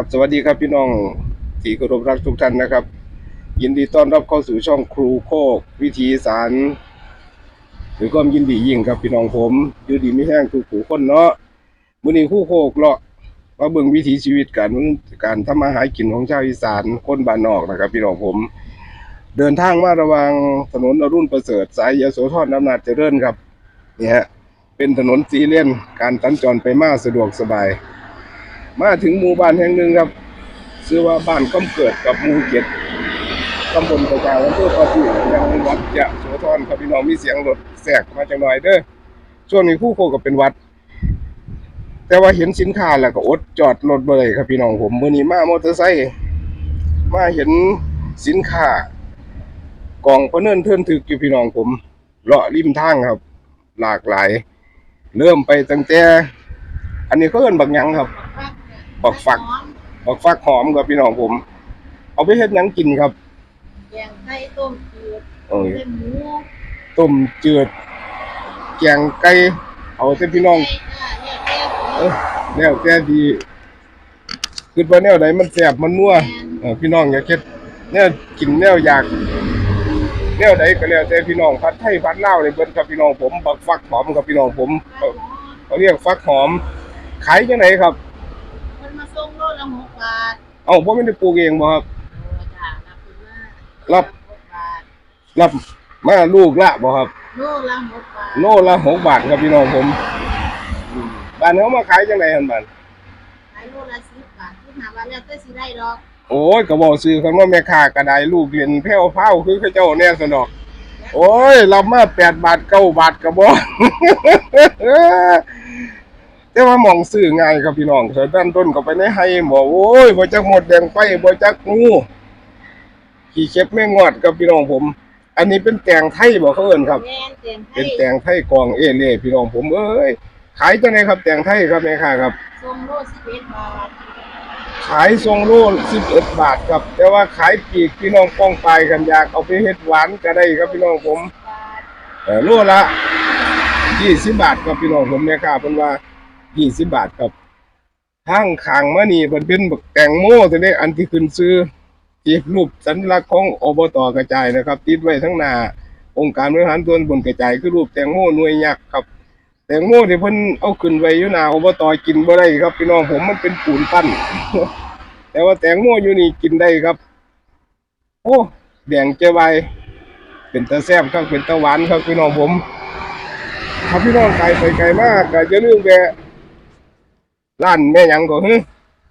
ครับสวัสดีครับพี่น้องที่เคารพรักทุกท่านนะครับ ยินดีต้อนรับเข้าสู่ช่องครูโคก วิธีสารหรือความยินดียิ่งครับพี่น้องผมอยู่ดีไม่แห้งทุกผู้คนเนาะมื้อนี้คู่โคกเลาะมาเบิ่งวิถีชีวิตการการทำมาหากินของชาวอีสานคนบ้านนอกนะครับ พี่น้องผม เดินทางมาระวังถนนอรุณประเสริฐสายยโสธรอำนาจเจริญครับนี่ฮะเป็นถนนสีเลียนการสัญจรไปมาสะดวกสบาย มาถึงหมู่บ้านแห่งหนึ่งครับชื่อว่าบ้านก้มเกิดกับหมู่เจ็ดตำบลประจาวอำเภอประจูจังวัดยะโสธรครับพี่น้องมีเสียงรถแทรกมาจังหน่อยเด้อช่วงนี้คู่โคกับเป็นวัด แต่ว่าเห็นสินค้าแล้วก็อดจอดรถบ่ได้ครับพี่น้องผมมือนี้มามอเตอร์ไซค์มาเห็นสินค้ากองพะเนินเทินถึกอยู่พี่น้องผมเลาะริมทางครับ หลากหลาย เริ่มไปตั้งแต่อันนี้เขาเอิ้นบักยังครับ บักฝักบักฟักหอมครับพี่น้องผม เอาไปเฮ็ดหยังกินครับแกงไก่ต้มจืดเอ้ยเส้นหมูต้มจืดแกงไก่เอาแต่พี่น้องไก่ค่ะเนี่ยแกงเออแล้วแต่ดีคิดว่าแนวใดมันแซ่บมันนัวเออพี่น้องอยากเฮ็ดแนวกินแนวอยาก แนวใดก็แล้วแต่พี่น้องผัดไทยผัดลาวนี่เบิ่นครับพี่น้องผมบักฟักหอมครับพี่น้องผมเขาเขาเรียกฟักหอมขายจังไหนครับ มันมาส่งโลละ หกบาทเอ้าบ่แม่นได้ปลูกเองบ่ครับโอ้จ้ารับคุณมารับหกบาทรับมาลูกละบ่ครับ โลละหกบาทโลละหกบาทครับพี่น้องผมบ้านเขามาขายจังไดหั่นบ้านขายโลละสิบบาทที่หาว่าแล้วแต่สิได้ดอกโอ้ยก็บอกซื้อคำว่าแม่ค้ากระไดลูกเรียนแพ้วเผาคือเขาเจ้าแน่สนอก โอ้ยรับมาแปดบาทเก้าบาทก็บอก แต่ว่าหมองซื้อง่ายครับพี่น้องเสด้านต้นก็ไปในให้บอกโอ้ยบ่จักหมดแดงไฟบ่จักงูขี่เข็บแม่งอดครับพี่น้องผม อันนี้เป็นแตงไทยบ่เขาเอิ้นครับแม่นเต็มเป็นแตงไทยกองเอเล่พี่น้องผมเอ้ยขายจังไดครับแตงไทยครับแม่ค้าครับส่งโลสิบเอ็ดบาท ขายทรงโล11บาทครับ แต่ว่าขายปีกพี่น้องป้องปลายกันอยากเอาไปเฮ็ดหวานก็ได้ครับพี่น้องผมบาทเออโลละ20บาทครับพี่น้องผมแม่ค้าเพิ่นว่า 20บบาทครับทางขางมานี่เพิ่นเป็นบักแตงโมตัวนี้อันที่ขึ้นซื้อที่รูปสัญลักษณ์ของอบตกระจายนะครับ ติดไว้ทั้งหน้าองค์การบริหารส่วนบลกระจายคือรูปแตงโมหน่วยยักษ์ครับแตงโมที่เพิ่นเอาขึ้นไว้อยู่หน้าอบตกินบ่ได้ครับพี่น้องผมมันเป็นปูนปั้นแต่ว่าแตงโมอยู่นี่กินได้ครับ โอ้แดงเจไวเป็นตาแซ่บครับเป็นตาหวานครับพี่น้องผมถ้าพี่น้องไกลไปไกลมากก็จะลืมแวะ ร้านแม่หยังก็ฮึ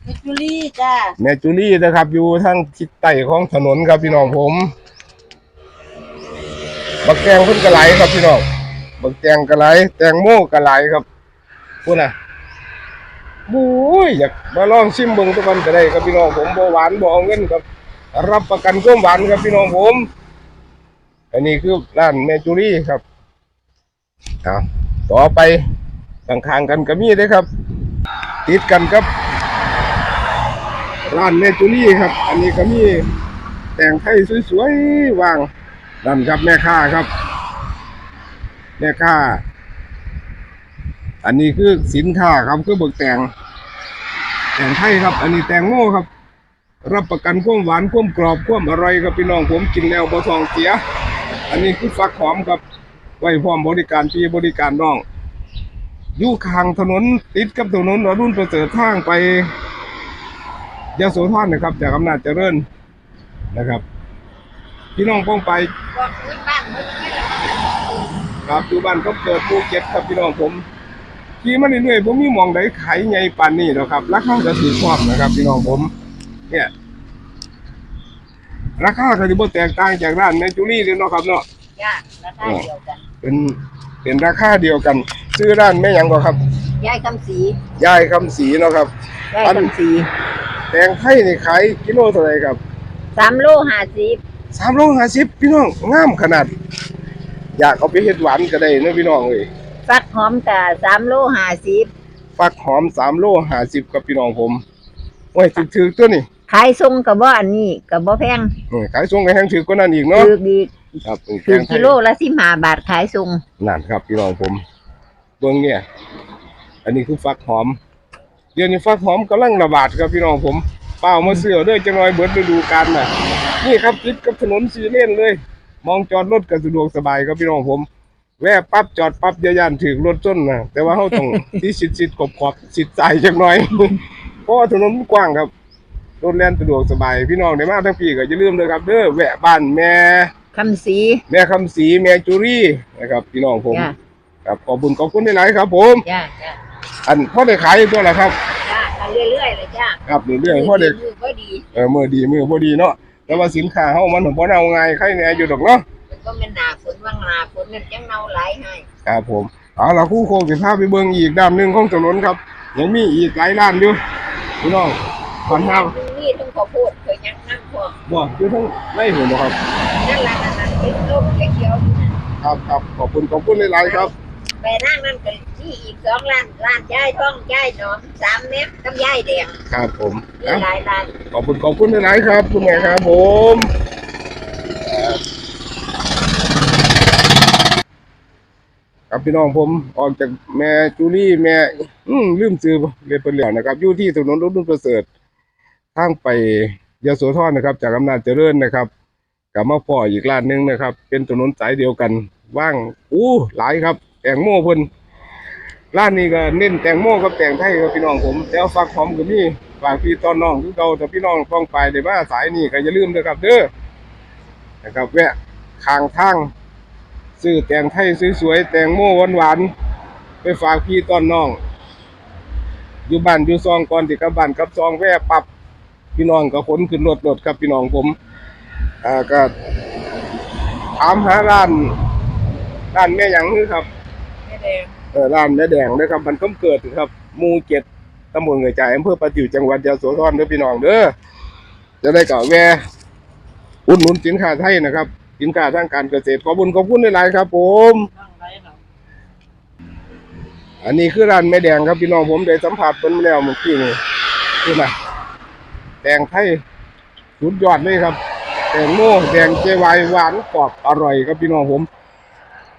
เมจูรี่จ้าแม่จูลี่นะครับ อยู่ทางทิศใต้ของถนนครับพี่น้องผมบักแตงเพิ่นกระไหลครับพี่น้องบักแตงกระไหลแตงโมกระไหลครับพูดนะบู้ยอยากมาลองชิมเบิ่งทุกคนก็ได้ครับพี่น้องผมบ่หวานบ่เอาเงินครับ รับประกันความหวานครับพี่น้องผม อันนี้คือร้านแม่จูลี่ครับเอาต่อไปข้างๆกันก็มีเด้อครับ ติดกันครับ ร้านแม่จูลี่ครับ อันนี้ก็มีแต่งไทยสวยๆวางนั่นครับแม่ค้าครับ แม่ค้า อันนี้คือสินค้าครับคือเบิกแต่ง แต่งไทยครับ อันนี้แตงโมครับ รับประกันความหวานความกรอบความอร่อยครับพี่น้องผมกินแล้วบ่ท้องเสีย อันนี้คือฟักหอมครับไว้พร้อมบริการพี่บริการน้อง อยู่ข้างถนนติดกับถนนอรุ่นประเสริฐทางไปยโสธรนะครับ จากอำนาจเจริญนะครับพี่น้องป้องไปบอกพื้นบ้านมันไม่ได้ครับอยู่บ้านก็เกิดภูเก็ตครับพี่น้องผมขี่มาเรื่อยๆผมมีหมองใดขายใหญ่ปานนี้หรอกครับ ราคาจะถือความนะครับพี่น้องผม เนี่ย ราคาก็จะบ่แตกต่างจากร้านแมจูรี่เลยเนาะครับเนาะจ้าราคาเดียวกัน เป็นเป็นราคาเดียวกัน ซื้อร้านแม่หยังก็ครับยายคำสียายคำศรีเนาะครับ ยายคำสีแตงไทยนี่ขายกิโลเท่าไหร่ครับสามโลห้าสิบสามโลห้าสิบพี่น้องงามขนาด อยากเอาไปเฮ็ดหวานก็ได้เนอะพี่น้องเอ้ยฟักหอมแต่สามโลห้าสิบฟักหอมสามโลห้าสิบกับพี่น้องผมโอ้ยถือๆตัวนี่ขายทรงกับบ่อันนี้กับบ่แพงนี่ขายส่งกันแห้งถือกว่านั้นอีกเนาะคือดีครับเป็นแกคืองไทกิยโลละสิบห้าบาทขายทรงนั่นครับพี่น้องผม เบิ่งเนี่ย อันนี้คือฟักหอม เดี๋ยวนี้ฟักหอมกำลังระบาดครับพี่น้องผมเปล่ามาเสือเด้อจังน้อยเบิดฤดูกาลน่ะ นี่ครับติดกับถนนสีเลนเลย มองจอดรถก็สะดวกสบายครับพี่น้องผม แวะปั๊บจอดปั๊บยาย่านถึงรถจนนะแต่ว่าเฮาต้องที่ชิดชิดขอบขอบชิดใจจังน้อย เพราะว่าถนนมันกว้างครับรถแล่นสะดวกสบาย พี่น้องได้มาทั้งปีก็อย่าลืมเลยครับเด้อแวะบ้านแม่คำสี แม่คำศรีแม่จุรี่นะครับ พี่น้องผม ครับขอบคุณขอบคุณหลายๆครับ ผมจ้าจ้าอันพ่อได้ขายตัวละครับจ้าทำเรื่อยๆเลยจ้าครับเรื่อยๆพ่อได้มือก็ดีเออมือดีมือบ่ดีเนาะแต่ว่าสินค้าเฮามันบ่เอาง่ายใครแหน่อยู่ดอกเนาะมันก็เป็นหนาฝนว่างหนาฝนนั่นจังเนาไหลายให้ครับผมเอาล่ะคู่โคงสิพาไปเบิ่งอีกด้านหนึงของถนนครับยังมีอีกหลายด้านอยู่พี่น้องขอนเฮานี่ต้องขอพูดเคยยังนั่งพอบ่อยู่ทั้งในหัวบ่ครับนั่นละนั่นนั่นเป็นต้มเขียวๆอยู่นั่นครับครับขอบคุณขอบคุณหลายๆครับ ไปนั่งนั่นก็ที่อีกสองร้านร้านย่ายท้องย่ายหนอมสามเมตรกับย่ายแดงครับผมมีนะหลายร้านขอบคุณขอบคุณหลายๆครับคุณแม่ครับผมครับพี่น้องผมออกจากแม่จูลี่แม่ อืมลืมซื้อเรียนเป็นเหลือนะครับอยู่ที่ถนนรุ่นประเสริฐทางไปยโสธรนะครับ จากอำนาจเจริญนะครับกลับมาพ่ออีกร้านหนึงนะครับ เป็นถนนสายเดียวกัน ว่างอู้หลายครับ แตงโมเพิ่นร้านนี้ก็เน้นแตงโมกับแตงไทยครับพี่น้องผมแล้วฟักหอมก็มีฝากพี่ตอนน้องคือเก่าแต่พี่น้องต้องไปได้มาสายนี้ก็อย่าลืมนะครับเด้อนะครับแวะข้างทางซื้อแตงไทยสวยๆแตงโมหวานๆไปฝากพี่ตอนน้อง อยู่บ้านอยู่ซองก่อนที่กลับบ้านกับซองแวะปรับพี่น้องก็ขนขึ้นรถรถครับพี่น้องผมอ่าก็ถามหาร้านร้านแม่ยังคือครับ แดงเออร้านแม่แดงนะครับมันก็เกิดครับหมู่เจ็ดตำบลเหนือจ่ายอำเภอประจิวจังหวัดยะโสธรเด้อพี่น้องเด้อจะได้ก็แวะอุดหนุนสินค้าไทยนะครับ สินค้าทางการเกษตรขอบคุณขอบคุณหลายๆครับ ผมต้องไรหรออันนี้คือร้านแม่แดงครับพี่น้องผมได้สัมผัสเป็นมาแล้วเมื่อกี้นี่คือนะแดงไทยสุดยอดเลยครับ แตงโมแดงเจวายหวานกรอบอร่อยครับพี่น้องผม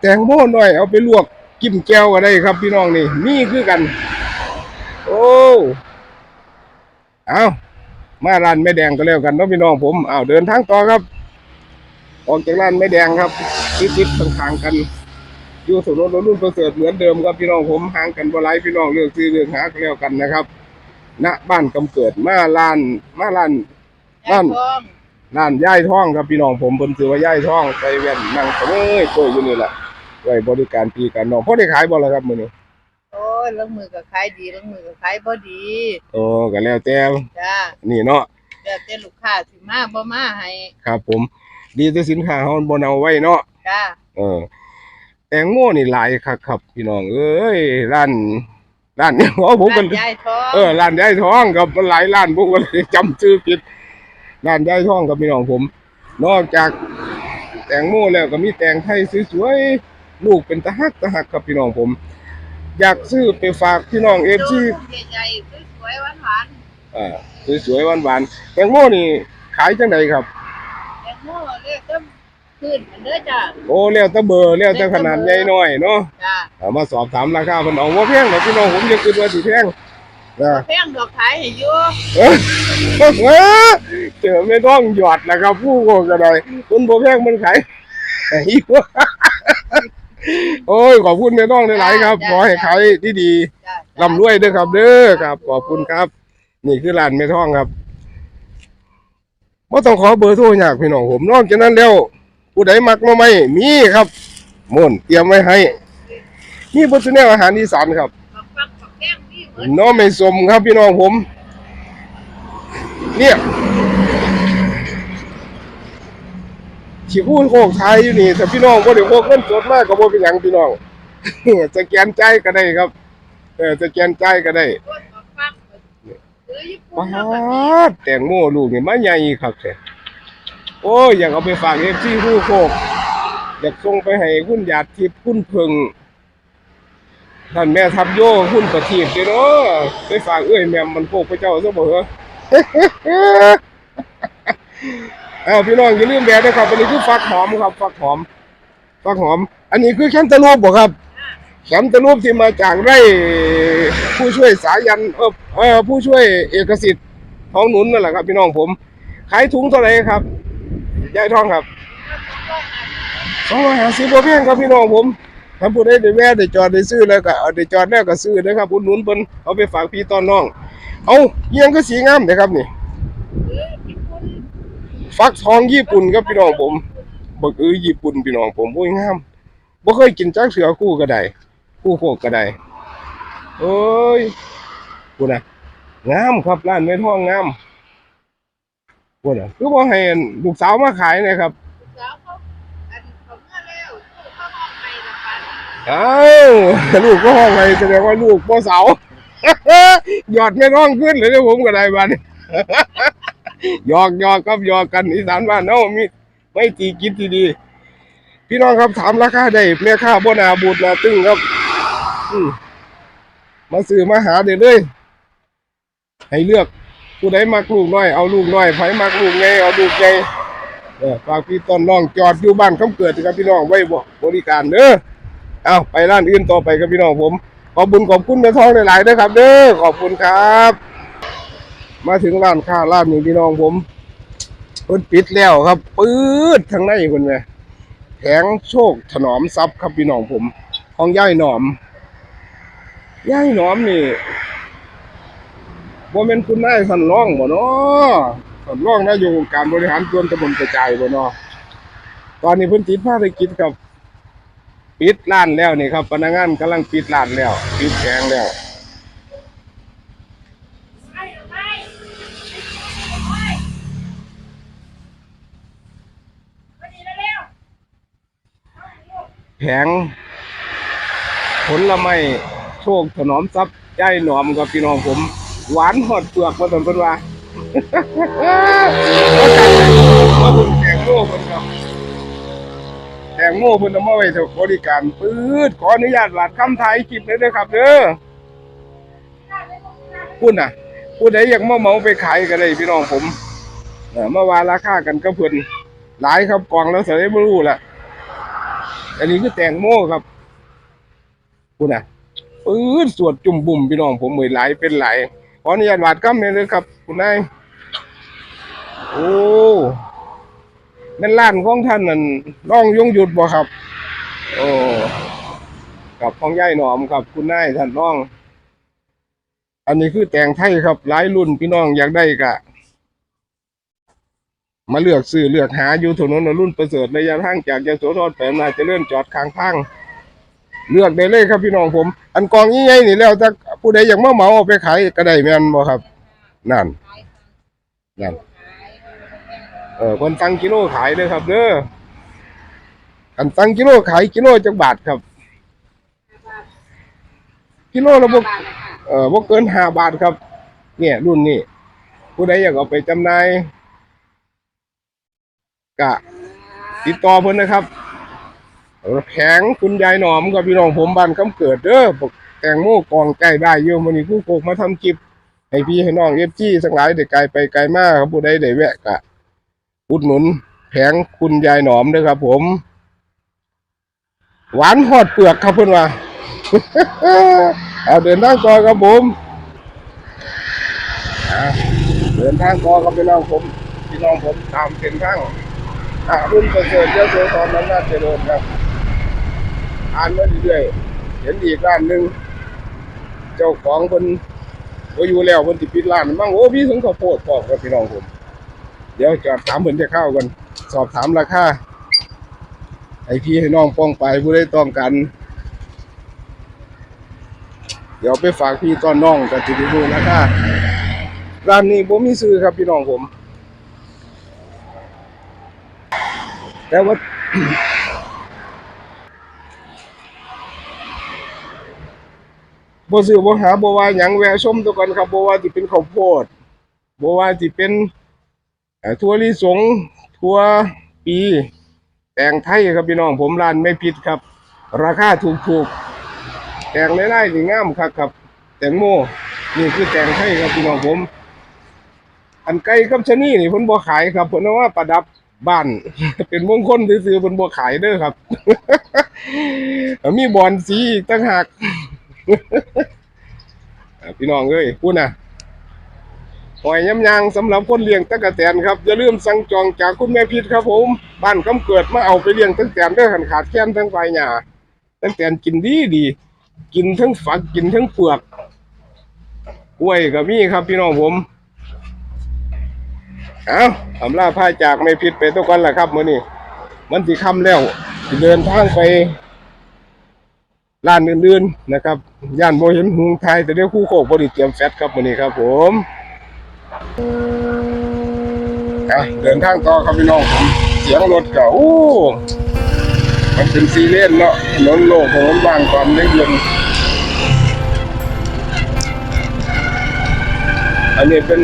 แตงโมหน่อยเอาไปลวก จิ้มแก้วก็ได้ครับพี่น้องนี่นี่คือกัน โอ้เอามาร้านแม่แดงก็แล้วกันเนาะพี่น้องผมเอาเดินทางต่อครับ ออกจากร้านแม่แดงครับติดๆข้างๆกันอยู่ถนนรุ่นประเสริฐเหมือนเดิมครับพี่น้องผมห่างกันบ่หลายพี่น้องเลือกซื้อเลือกหาก็แล้วกันนะครับ ณบ้านกำเกิดมาลานมาลานบ้านท้องร้านย่ายท่องครับพี่น้องผมเพิ่นซื้อว่าย่ายท่องไปแว่นนั่งเอ้ยโตยอยู่นี่แหละ ไว้บริการพี่กันน้องพอได้ขายบ่ล่ะครับมื้อนี้โอ้ยลงมือกับขายดีลงมือกับขายบ่ดีโอ้ก็แล้วแต่จ้านี่เนาะแต่แต่ลูกค้าสิมาบ่มาให้ครับ ผม ดีแต่สินค้าเฮาบ่เอาไว้เนาะจ้าเออแตงโมนี่หลายคักครับ พี่น้องเอ้ยร้านร้านนี้ว่าผมเป็นร้านยายท้องเออร้านยายทองกับมันหลายร้านผมก็เลยจำชื่อผิดร้านยายทองกับพี่น้องผม นอกจากแตงโมแล้วก็มีแตงไทยสวยๆ ลูกเป็นตะฮักตะฮักครับพี่น้องผม อยากซื้อไปฝากพี่น้องเอฟซีลูกใหญ่ๆสวยๆหวานอ่าสวยๆหวานๆแตงโมนี่ขายจังไดครับๆแตงโมเรียกก็ขึ้นมันเด้อจ้าโอ้แล้วแต่เบอร์แล้วแต่ขนาดใหญ่น้อยเนาะจ้าเอามาสอบถามราคาเพิ่นเอาบ่แพงหรอกพี่น้องผมจะคิดว่าสิแพงนะแพงดอกขายให้อยู่เอ้ยเอ้ยเจอไม่ต้องหยอดนะครับผู้โกงก็ได้คุณบ่แพงมันขายไอ้วะ โอ้ยขอบคุณไม่ต้องหลายๆครับ ขอให้ขายดีจ้าๆร่ำรวยเด้อครับ เด้อครับ ขอบคุณครับ นี่คือร้านไม่ท่องครับบ่ต้องขอเบอร์โทรยากพี่น้องผมนอกจากนั้นแล้วผู้ใดมักมาไม่มีครับม่วนเตรียมไว้ให้มีเบทแนวอาหารอีสานครับบักฟักบักแพงนี่เหมือนน้องไม่สมครับพี่น้องผม เนี่ย ขี่พูดโคกไทยอยู่นี่แต่พี่น้องบ่ได้โคกเงินสดมากก็บ่เป็นหยังพี่น้องสแกนใจายก็ได้ครับ เออสแกนใจายก็ได้คนบักฟักซื้อญี่ปุ่ว้านแล้วก็ดแตงโมลูกนี่มาใหญ่ครับแท้โอ้ยอยากเอาไปฝากเอฟซีผู้โคก อยากส่งไปให้คุณหยาดทิพย์คุณเพึงท่านแม่ทับโยคุณประทีปเด้อเนาะไปฝากเอ้ยแม่มมันโคกพระเจ้าซะบ่เหรอ เอาพี่น้องอย่าลืมแบะนะครับอันนี้คือฟักหอมครับฟักหอมฟักหอม อันนี้คือแคนตาลูปบ่ครับแคนตาลูปที่มาจากไร่ผู้ช่วยสายันเออเออผู้ช่วยเอกสิทธิ์ท้องหนุนนั่นแหละครับ พี่น้องผมขายถุงเท่าไหร่ครับยายทองครับสองร้อยห้าสิบบ่แพงครับพี่น้องผมถ้าผู้ใดได้แวะได้จอดได้ซื้อแล้วก็ได้จอดแล้วก็ซื้อนะครับอุดหนุนเพิ่นเอาไปฝากพี่ตอนน้อง เอาเอียงก็สีงามเด้ครับนี่ ฟักทองญี่ปุ่นครับพี่น้องผมบักเอ้ยญี่ปุ่นพี่น้องผมโอ้ยงามบ่เคยกินจักเสือคู่ก็ได้คู่โคกก็ได้เอ้ยพูดนะงามครับร้านแม่ทองงามพูดนะคือบ่ให้อันลูกสาวมาขายเนะครับสาวเขาอันเขาเมื่อแล้วลูกเขาห้องไปละกันอ้าวลูกก็ห้องไงแสดงว่าลูกพ่อเสาหยอดไม่ร้องขึ้นเลยเด้อผมก็ได้บัดนี้ หยอกหยอกครับหยอกกันอีสานบ้านเนาะมีไม่ตีกินดี พี่น้องครับถามราคาได้แม่ค้าบ่นาบูดนาตึงครับมาซื้อมาหาเด้อเลยให้เลือกผู้ใดมักลูกน้อยเอาลูกน้อยไผมักลูกใหญ่เอาลูกใหญ่เออฝากพี่ต้นน้องจอดอยู่บ้านคำเกิดครับพี่น้องไว้บบริการเด้อเอาไปร้านอื่นต่อไปครับพี่น้องผม ขอบคุญขอบคุณแม่ทองหลายๆเด้อครับ เด้อขอบคุณครับ มาถึงร้านค้าร้านนี้พี่น้องผมเพิ่นปิดแล้วครับปื๊ดทางในเพิ่นแหมแผงโชคถนอมทรัพย์ครับพี่น้องผมของย่ายหนอมย่ายหนอมนี่บ่แม่นคุณนายสันร้องบ่เนาะสันร้องนายกองการบริหารส่วนตำบลกระจายบ่เนาะตอนนี้เพิ่นติดภารกิจครับ ปิดร้านแล้วนี่ครับพนักงานกำลังปิดร้านแล้ว ปิดแผงแล้ว แผง ผลไม้โชคถนอมทรัพย์ใจหนอมกับพี่น้องผม หวานหอดเปลือกมาตนเพิ่นว่าว่าคุณแตงโมเพิ่นครับแตงโมเพิ่นเอามาไว้ถูกบริการปื๊ดขออนุญาตวาดคำไทยคลิปเลยด้อครับเด้อพูดน่ะผู้ใดอยากมาเมาไปขายก็ได้พี่น้องผมเออมาว่าราคากันก็เพิ่นหลายครับกล่องแล้วเสียบ่รู้ละ อันนี้คือแตงโมครับคุณน่ะปื้ดสวดจุ่มบุ่มพี่น้องผมเหมือไหลเป็นไหลขออนุญาตวาดกำเลยนะครับ คุณนายโอ้นั่นร้านของท่านนั่นน้องยงหยุดบ่ครับ โอ้กับของยายหนอมครับ คุณนายท่านน้อง อันนี้คือแตงไทยครับหลายรุ่นพี่น้องอยากได้กะ มาเลือกซื้อเลือกหาอยู่ถนนรุ่นประเสริฐระยะทางจากยโสธรไปอำนาจเจริญจอดข้างทางเลือกได้เลยครับพี่น้องผม อันกองนี้ไงนี่แล้วถ้าผู้ใดอยากมาเหมาเอาไปขายก็ได้แม่นบ่ครับ นั่นนั่นเออคนตั้งกิโลขายเลยครับเด้ออันตั้งกิโลขายกิโลจักบาทครับ กิโลละบ่เออบ่เกินห้าบาทครับ เนี่ยรุ่นนี้ผู้ใดอยากเอาไปจำหน่าย ก็ติดต่อเพิ่นนะครับแผงคุณยายหนอมกับพี่น้องผมบ้านคำเกิดเด้อบอกแตงโมกองไก่ได้เยอะมื้อนี้ผู้โกกมาทำคลิปให้พี่ให้น้อง FG ทั้สังหลายได้ไกลไปไกลมากครับผู้ใดได้แวะก็อุดหนุนแผงคุณยายหนอมด้อครับผม หวานหอดเปลือกครับเพิ่อนว่าเอาเดินทางก่อครับผมเดินทางก่อครับพี่น้องผมพี่น้องผมตามเส้นทาง อ่ารุ่นประเสริฐเยอะโสธรนั้นน่าจะโดนครับ อ่านมาเรื่อยๆเห็นอีกร้านหนึ่งเจ้าของคนว่าอยู่แล้วคนติดปิดร้านมั่งโอ้พี่ถึงข้าวโพดพอกครับพี่น้องผม เดี๋ยวจอดถามเพิ่นจะเข้ากัน สอบถามราคาให้พี่ให้น้องป้องไปผู้ได้ต้องกัน เดี๋ยวไปฝากพี่ต้อนน้องกันจะได้รู้ราคาร้านนี้ผมมีซื้อครับพี่น้องผม แต่ว่าบ่ซื้อบ่หาบ่ว่าหยังแวะชมตัวก่อนครับบ่ว่าสิเป็นข้าวโพดบ่ว่าสิเป็นเอ่อถั่วลิสงถั่วปีแตงไทยครับพี่น้องผมร้านไม่ผิดครับ ราคาถูกๆแตงหลายๆนี่งามคักครับ แตงโมนี่คือแตงไทยครับพี่น้องผม อันไก่กับชะนีนี่เพิ่นบ่ขายครับเพิ่นเอาว่าประดับ บ้าน เป็นมงคลซื่อๆเพิ่นบ่ขายเด้อครับ มีบอนสีอีกต่างหากพี่น้องเอ้ยพูดนะหอยย้ำยางสำหรับคนเลี้ยงตะกะแตนครับอย่าลืมสั่งจองจากคุณแม่พิษครับ ผม บ้านคำเกิดมาเอาไปเลี้ยงตะกะแตนเด้อหันขาดแค้นทั้งไฟหญ้าตะกะแตนกินดีดี กินทั้งฝักกินทั้งเปลือกกล้วยก็มีครับ พี่น้องผม เอาอำลาพาจากไม่ผิดไปทุกคนแหละครับมื้อนี้มันสิค่ำแล้วเดินทางไปร้านอื่นๆนะครับ ย่านโมเห็นหุงไทยแต่เดี๋ยวคู่โคกบริเตรียมแฟตครับมื้อนี้ครับผมเเดินทางต่อครับพี่น้องผมเสียงรถก็โอ้มันเป็นซีเลนเนาะถนนโล่งถนนบางความเย็นๆอันนี้เป็น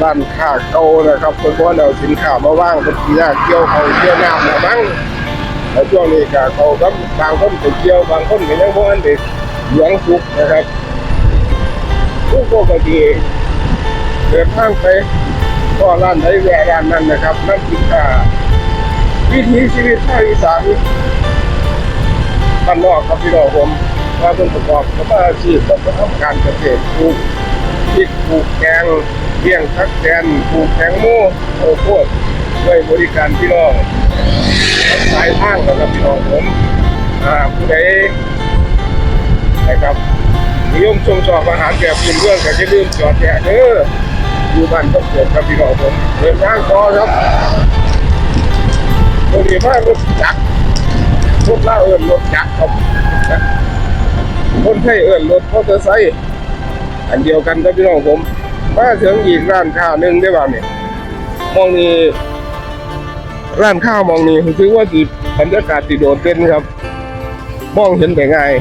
ร้านค้าเก่านะครับเพิ่อนบ่ได้เอาสินค้ามาว่างเพิ่นสิยากเกี่ยวเขาเกี่ยวน้ำนะมั้งแล้วช่วงนี้ก็เขาก็บางคนก็เกี่ยวบางคนก็ยังบ่ทันได้เหลืองสุกนะครับทุกปกติเดินทางไปก็ร้านไหนแวะร้านนั้นนะครับนั่นคือค่าวิถีชีวิตภาคอีสานบ้านนอกครับพี่น้องผมว่าเป็นประกอบกับอาชีพก็ทำการเกษตรปลูก พริกปลูกแกงเลี้ยงทักแกนปลูกแตงโมโอ้โหด้วยบริการพี่น้องสายทางนะครับพี่น้องผมอ่าผู้ใดนะครับนิยมชมชอบอาหารแบบพื้นเมืองก็จะลืมจอดแจกเด้ออยู่บ้านต้องเกิดครับพี่น้องผมเดินทางต่อครับตัวนี้มากรถจักรรถล่าเอิญรถจักรครับคนไทยเอิญรถมอเตอร์ไซค์ อันเดียวกันครับพี่น้องผมมาถึงอีกร้านค้าหนึ่งได้บ้างเนี่ยมองนี้ร้านข้าวมองนี้ถือว่าสิบรรยากาศสิโดดเด่นครับ มองเห็นแต่ง่าย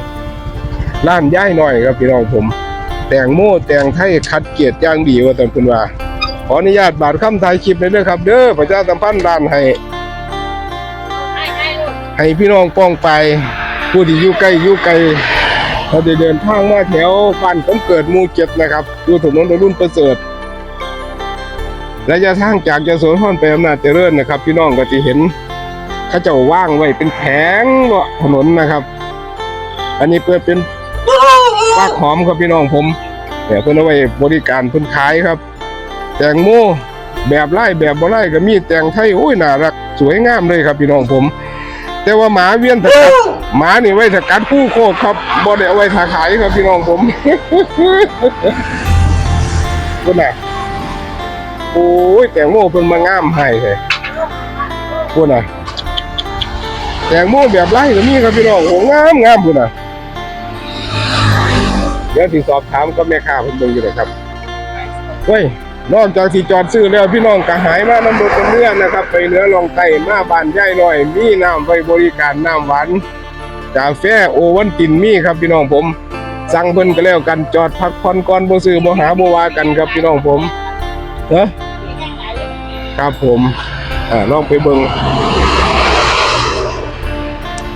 ร้านย่ายหน่อยครับพี่น้องผม แต่งโม่แต่งไทยคัดเกียรติย่างดีว่าตอนคุณว่า ขออนุญาตบาดคำถ่ายคลิปเลยเด้อครับ เด้อประชาสัมพันธ์ร้านให้ให้พี่น้องป้องไปผู้ที่อยู่ใกล้อยู่ไกล เราได้เดินทางมาแถวบ้านผมเกิดมูเจ็ดนะครับอยู่ถนนรุ่นประเสริฐระยะทางจากยโสธรไปอำนาจเจริญนะครับ พี่น้องก็จะเห็นเขาเจ้าว่างไว้เป็นแผงเนาะถนนนะครับ อันนี้เปิดเป็นปากหอมครับพี่น้องผมแต่เพิ่นเอาไว้บริการเพิ่นขายครับ แตงโมแบบไร่แบบบ่ไร่ก็มีแตงไทยโอ้ยน่ารักสวยงามเลยครับพี่น้องผม แต่ว่าหมาเวียนตะกัด หมานี่ไว้ตะกัดผู้โคกครับบ่ได้เอาไว้ทาขายครับพี่น้องผมคุณน่ะโอ้ยแตงโมเพิ่งมางามให้เลยพูดน่ะแตงโมแบบไร่ก็มีครับพี่น้องโอ้งามงามพูดน่ะเดี๋ยวที่สอบถามก็แม่ค้าเพิ่นเบิ่งอยู่นะครับเฮ้ยนอกจากที่จอดซื้อแล้วพี่น้องก็หายมานำรถเป็นเรือนะครับ ไปเหนือลองใต้มาบานย่ายน้อย มีน้ำไว้บริการน้ำหวาน กาแฟโอวันตินมีครับพี่น้องผม สั่งเพิ่นก็แล้วกันจอดพักผ่อนก่อนบ่ซื้อบ่หาบ่ว่ากันครับพี่น้องผมเอ้ครับผมอ่าลองไปเบิง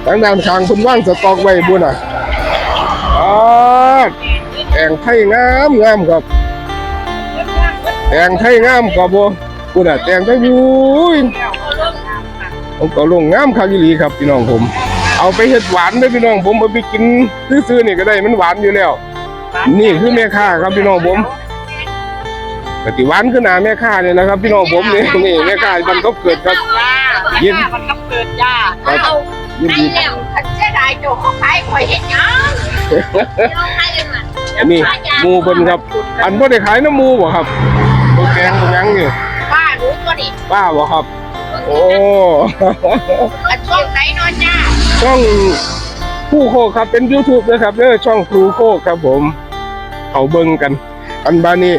ทางด้านข้างคุณว่างสต็อกไว้บุญอะอาแต่งไทยงามงามครับแต่งไทยงามกว่าบ่บุญอะแต่งไทยอุ้ยผมก็ลงงามคักอีหลีครับพี่น้องผม เอาไปเฮ็ดหวานเด้อพี่น้องผมเอาไปกินซื้อๆนี่ก็ได้มันหวานอยู่แล้ว นี่คือแม่ค้าครับพี่น้องผมปฏิวันขึ้นหนาแม่ค้าเนี่ยนะครับ พี่น้องผมนี่นี่แม่ค้ามันก็เกิดครับจ้ายินมันก็เกิดจ้าครับเอายินให้ดีแล้วคันเสียดายโจเขาขายข่อยเฮ็ดหยังลองให้เลยมันอันนี้หมูเพิ่นครับ อันบ่ได้ขายน้ำหมูบ่ครับตัวแกงตัวหยังนี่ป้าหนูตัวนี้ป้าบ่ครับ โอ้ ช่องคู่โคกครับเป็น YouTube นะครับเด้อช่องครูโคกครับผมเขาเบิ่งกัน อันบานี้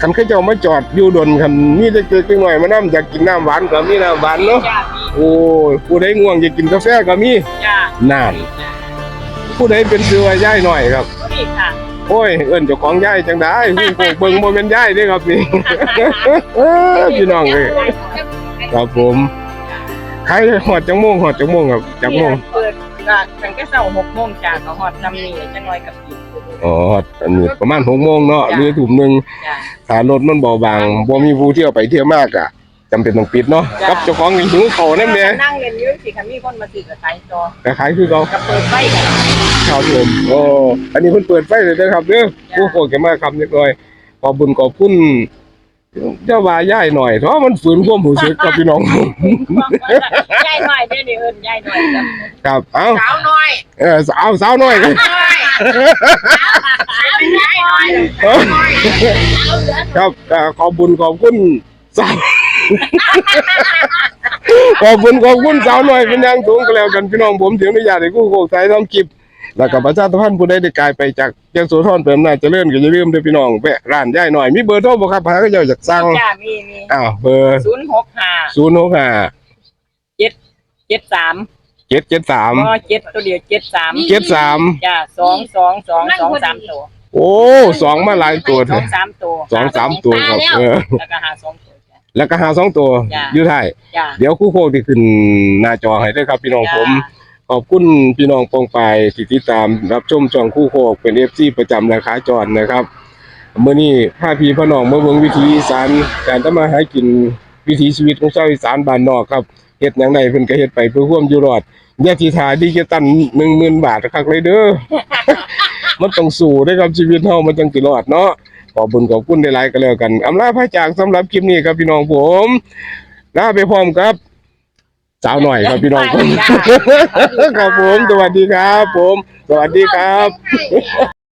คันเขาเจ้ามาจอดอยู่ดนคันมีเล็กๆน้อยๆมานํอยากกินน้ำหวานก็มีน้ำหวานเนาะจ้าโอ้ยผู้ใดง่วงอยากกินกาแฟก็มีจ้าน่านผู้ใดเป็นซื้อว่าย่ายหน่อยครับตัวนี้ค่ะโอ้ยเอิ้นเจ้าของย่ายจังได้ผู้โกเบิ่งบ่แม่นย่ายเด้ครับนี่เออพี่น้องเอ้ยครับผม ขายหอดจังโมงหอดจังโมงครับจังโมงเปิดก็ตั้งแต่เช้าหกโมงจ้าก็ฮอดจำนี่จังน้อยกับอีกอ๋ออันนี้ประมาณ6โมงเนาะหรือทุ่มหนึงจ้าถ้ารถมันเบาบางบ่มีผู้เที่ยวไปเที่ยวมากอะจำเป็นต้องปิดเนาะจ้ะกับเจ้าของนี่หิวข้าวนำแหน่นั่งเรียนอยืนสิค่ะมีคนมาซื้อกับขายจอแต่ขายคือเขากับเปิดไฟกันครับผมโอ้อันนี้เพิ่นเปิดไฟเลยนะครับเด้อผู้โคจะมาคำนิดหน่อยพขอบบุญขอบคุณเจ้าว่าย่ายหน่อยเพราะมันฝืนความรู้สึกกับพี่น้องยายหน่อยเด้อนี่เอิ้นยายหน่อยจ้ะครับ เอ้าสาวน้อยเออสาวสาวน้อยกันน้อยสาวน้อยน้อยครับเอ่อขอบบุญขอบคุณสาว ขอบคุณขอบคุณสาวน้อยเป็นอย่างสูงก็แล้วกันพี่น้องผมถึงอนุญาตให้กู้โคกสายทำคลิป แล้วก็ประชาสัมพันธ์ผู้ใดได้กลายไปจากยโสธรเติมหน้าจเจริญก็อย่าลืมเด้อพี่น้องแวะร้านย่ายหน่อยมีเบอร์โทรบ่ครับหาก็เจ้าอยากสั่งจ้ามีมีอ้าวเบอร์ศูนย์หกห้า065เจ็ดสาม773ก็เจ็ดตัวเดียวเจ็ดสาม73จ้าสองสองสองสองสามตัวโอ้สองมาหลายตัวสเถออะงสามตัวสองสามตัวครับเออแล้วก็หาสองตัวจ้ะแล้วก็หาสองตัวจ้ะอยู่ท้ายจ้าเดี๋ยวคู่โคกที่ขึ้นหน้าจอให้ด้วยครับพี่น้องผม ขอบคุณพี่น้องปองไปายที่ติดตามรับชมช่องคู่โคกเป็นเอฟซีประจำราคาจรนะครับเมื่อนี้พาพี่พี่น้องมาเบิ่งวิถีอีสานการทำมาหากินวิถีชีวิตของชาวอีสานบ้านนอกครับเฮ็ดหยังไงเพิ่นก็เฮ็ดไปเพื่อควมอยู่รอดอย่าทิทาดิจิตัล10,000บาทคักเลยเด้อมันต้องสู้เด้ครับชีวิตเฮามันจังสิรอดเนาะขอบคุญขอบคุณหลายๆก็แล้วกันอำลาพระจากสำหรับคลิปนี้ครับพี่น้องผมลาไปพร้อมครับ สาวหน่อยครับพี่น้องผมครับผมสวัสดีครับ ผม สวัสดีครับใช่